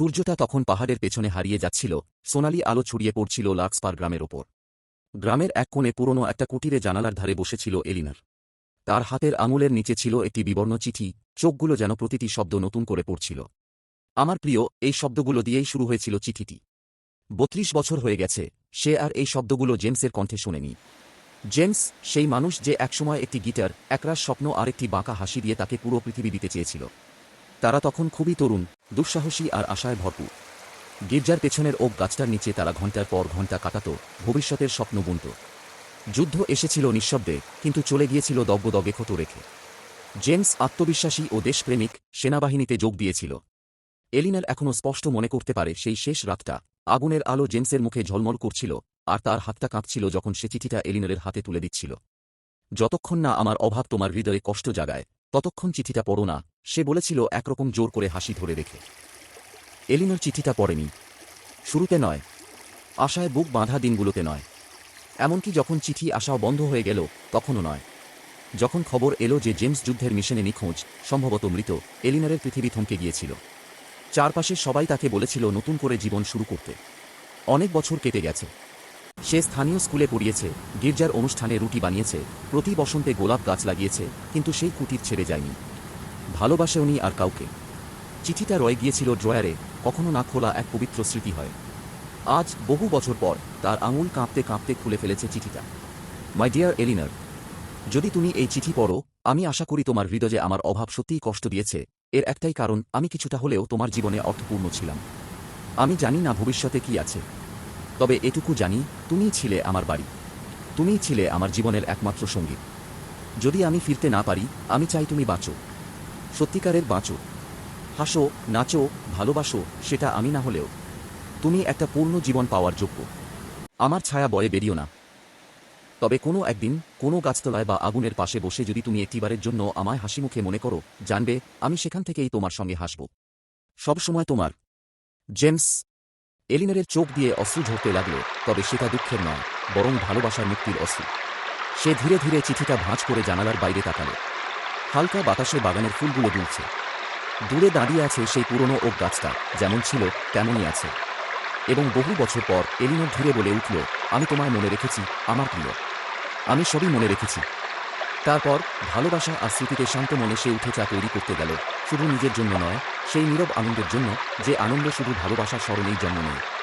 সূর্যটা তখন পাহাড়ের পেছনে হারিয়ে যাচ্ছিল, সোনালি আলো ছড়িয়ে পড়ছিল লাক্সপার গ্রামের ওপর। গ্রামের এক কোণে পুরনো একটা কুটিরে জানালার ধারে বসেছিল এলিনার। তার হাতের আঙুলের নিচে ছিল একটি বিবর্ণ চিঠি, চোখগুলো যেন প্রতিটি শব্দ নতুন করে পড়ছিল। আমার প্রিয়, এই শব্দগুলো দিয়েই শুরু হয়েছিল চিঠিটি। বত্রিশ বছর হয়ে গেছে, সে আর এই শব্দগুলো জেমসের কণ্ঠে শোনেনি। জেমস, সেই মানুষ যে একসময় একটি গিটার, একরাশ স্বপ্ন আর একটি বাঁকা হাসি দিয়ে তাকে পুরো পৃথিবী দিতে চেয়েছিল। তারা তখন খুবই তরুণ দুঃসাহসী আর আশায় ভরপুর। গির্জার পেছনের ওক গাছটার নিচে তারা ঘণ্টার পর ঘণ্টা কাটাত ভবিষ্যতের স্বপ্ন বুনত। যুদ্ধ এসেছিল নিঃশব্দে, কিন্তু চলে গিয়েছিল দগ্গদগে ক্ষত রেখে। জেমস আত্মবিশ্বাসী ও দেশপ্রেমিক সেনাবাহিনীতে যোগ দিয়েছিল। এলিনার এখনও স্পষ্ট মনে করতে পারে সেই শেষ রাতটা, আগুনের আলো জেমসের মুখে ঝলমল করছিল, আর তার হাতটা কাঁপছিল যখন সে চিঠিটা এলিনারের হাতে তুলে দিচ্ছিল। যতক্ষণ না আমার অভাব তোমার হৃদয়ে কষ্ট জাগায় ততক্ষণ চিঠিটা পড়ো না, সে বলেছিল একরকম জোর করে হাসি ধরে রেখে। এলিনার চিঠিটা পড়েনি। শুরুতে নয়। আশায় বুক বাঁধা দিনগুলোতে নয়। এমনকি যখন চিঠি আসাও বন্ধ হয়ে গেল, তখনও নয়। যখন খবর এলো যে জেমস যুদ্ধের মিশনে নিখোঁজ, সম্ভবত মৃত, এলিনারের পৃথিবী থমকে গিয়েছিল। চারপাশে সবাই তাকে বলেছিল নতুন করে জীবন শুরু করতে। অনেক বছর কেটে গেছে। সে স্থানীয় স্কুলে পড়িয়েছে, গির্জার অনুষ্ঠানে রুটি বানিয়েছে, প্রতি বসন্তে গোলাপ গাছ লাগিয়েছে, কিন্তু সেই কুটির ছেড়ে যায়নি। ভালোবাসে উনি আর কাউকে। চিঠিটা রয়ে গিয়েছিল ড্রয়ারে, কখনো না খোলা এক পবিত্র স্মৃতি হয়। আজ, বহু বছর পর, তার আঙুল কাঁপতে কাঁপতে খুলে ফেলেছে চিঠিটা। মাই ডিয়ার এলিনার যদি তুমি এই চিঠি পড়ো, আমি আশা করি তোমার হৃদয়ে আমার অভাব সত্যিই কষ্ট দিয়েছে। এর একটাই কারণ, আমি কিছুটা হলেও তোমার জীবনে অর্থপূর্ণ ছিলাম। আমি জানি না ভবিষ্যতে কি আছে। তবে এটুকু জানি, তুমিই ছিলে আমার বাড়ি। তুমিই ছিলে আমার জীবনের একমাত্র সঙ্গী। যদি আমি ফিরতে না পারি, আমি চাই তুমি বাঁচো। সত্যিকারের বাঁচো। হাসো, নাচো, ভালোবাসো, সেটা আমি না হলেও। তুমি একটা পূর্ণ জীবন পাওয়ার যোগ্য। আমার ছায়া বয়ে বেরিও না। তবে কোনো একদিন, কোনো গাছতলায় বা আগুনের পাশে বসে যদি তুমি একটিবারের জন্য আমায় হাসি মুখে মনে করো, জানবে, আমি সেখান থেকেই তোমার সঙ্গে হাসব। সবসময় তোমার। জেমস এলিনারের চোখ দিয়ে অশ্রু ঝরতে লাগল, তবে সেটা দুঃখের নয়, বরং ভালোবাসার মুক্তির অশ্রু। সে ধীরে ধীরে চিঠিটা ভাঁজ করে জানালার বাইরে তাকালো। হালকা বাতাসে বাগানের ফুলগুলো দুলছে। দূরে দাঁড়িয়ে আছে সেই পুরনো ওক গাছটা, যেমন ছিল, তেমনই আছে। এবং বহু বছর পর এলিনোর ধীরে বলে উঠল, আমি তোমায় মনে রেখেছি, আমার প্রিয়। আমি সবই মনে রেখেছি। তারপর ভালোবাসা আর স্মৃতিতে শান্ত মনে সে উঠে চা তৈরি করতে গেল, শুধু নিজের জন্য নয় সেই নীরব আনন্দের জন্য যে আনন্দ শুধু ভালোবাসার স্মরণেই জন্ম নেয়।